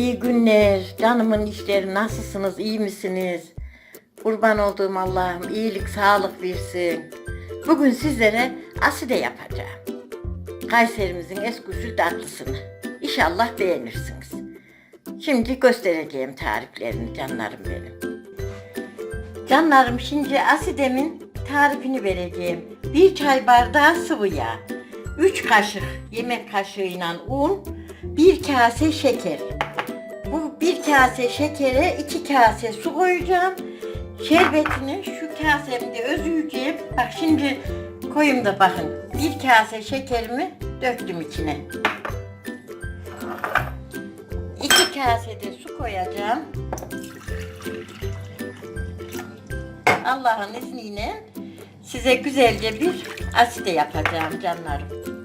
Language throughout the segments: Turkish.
İyi günler. Canımın işleri nasılsınız? iyi misiniz? Kurban olduğum Allah'ım iyilik, sağlık versin. Bugün sizlere aside yapacağım. Kayserimizin eski usul tatlısını. İnşallah beğenirsiniz. Şimdi göstereceğim tariflerini canlarım benim. Canlarım şimdi asidemin tarifini vereceğim. Bir çay bardağı sıvı yağ, 3 kaşık yemek kaşığıyla un, bir kase şeker. Bu bir kase şekere iki kase su koyacağım. Şerbetini şu kasemde özüyeceğim. Bak şimdi koyayım da bakın. Bir kase şekerimi döktüm içine. İki kase de su koyacağım. Allah'ın izniyle size güzelce bir aside yapacağım canlarım.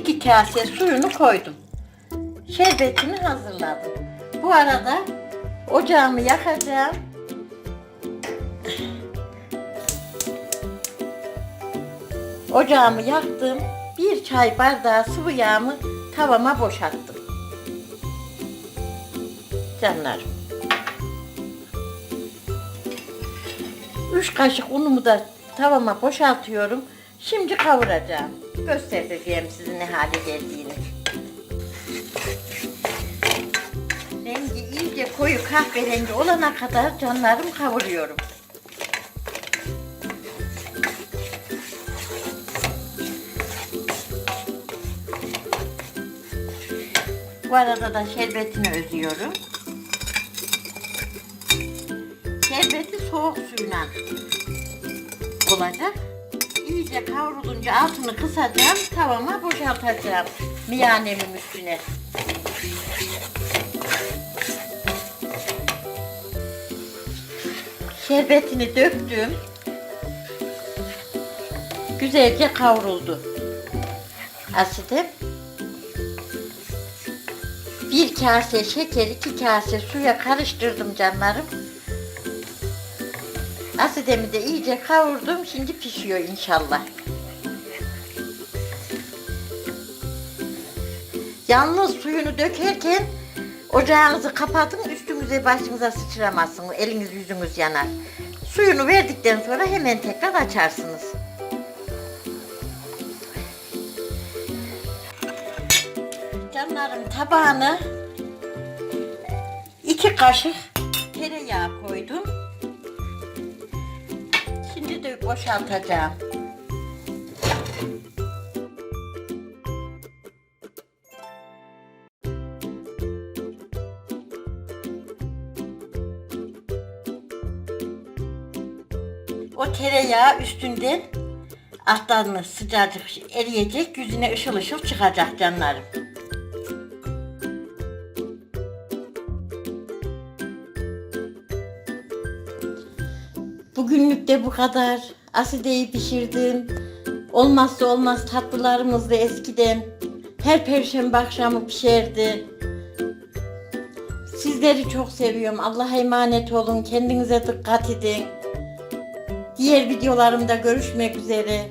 İki kase suyunu koydum. Şerbetini hazırladım. Bu arada ocağımı yakacağım. Ocağımı yaktım. Bir çay bardağı sıvı yağımı tavama boşalttım. Canlarım. Üç kaşık unumu da tavama boşaltıyorum. Şimdi kavuracağım. Göstereceğim size ne hale geldiğini. Rengi iyice koyu kahverengi olana kadar canlarım kavuruyorum. Bu arada da şerbetini özüyorum. Şerbeti soğuk suyla olacak. İyice kavrulunca altını kısacağım, tavama boşaltacağım miyanemin üstüne. Şerbetini döktüm. Güzelce kavruldu. Asidim. Bir kase şeker, iki kase suya karıştırdım canlarım. Asidemi de iyice kavurdum. Şimdi pişiyor inşallah. Yalnız suyunu dökerken ocağınızı kapatın. Üstünüze başınıza sıçramasın. Eliniz yüzünüz yanar. Suyunu verdikten sonra hemen tekrar açarsınız. Canlarım tabağına iki kaşık tereyağı koydum. Şimdi de boşaltacağım. O tereyağı üstünden altlarını sıcacık eriyecek, yüzüne ışıl ışıl çıkacak canlarım. Bugünlük de bu kadar. Asideyi pişirdim. Olmazsa olmaz tatlılarımız da eskiden. Her perşembe akşamı pişerdi. Sizleri çok seviyorum. Allah'a emanet olun. Kendinize dikkat edin. Diğer videolarımda görüşmek üzere.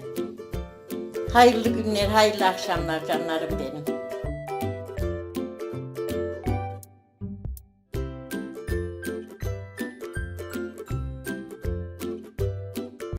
Hayırlı günler, hayırlı akşamlar canlarım benim.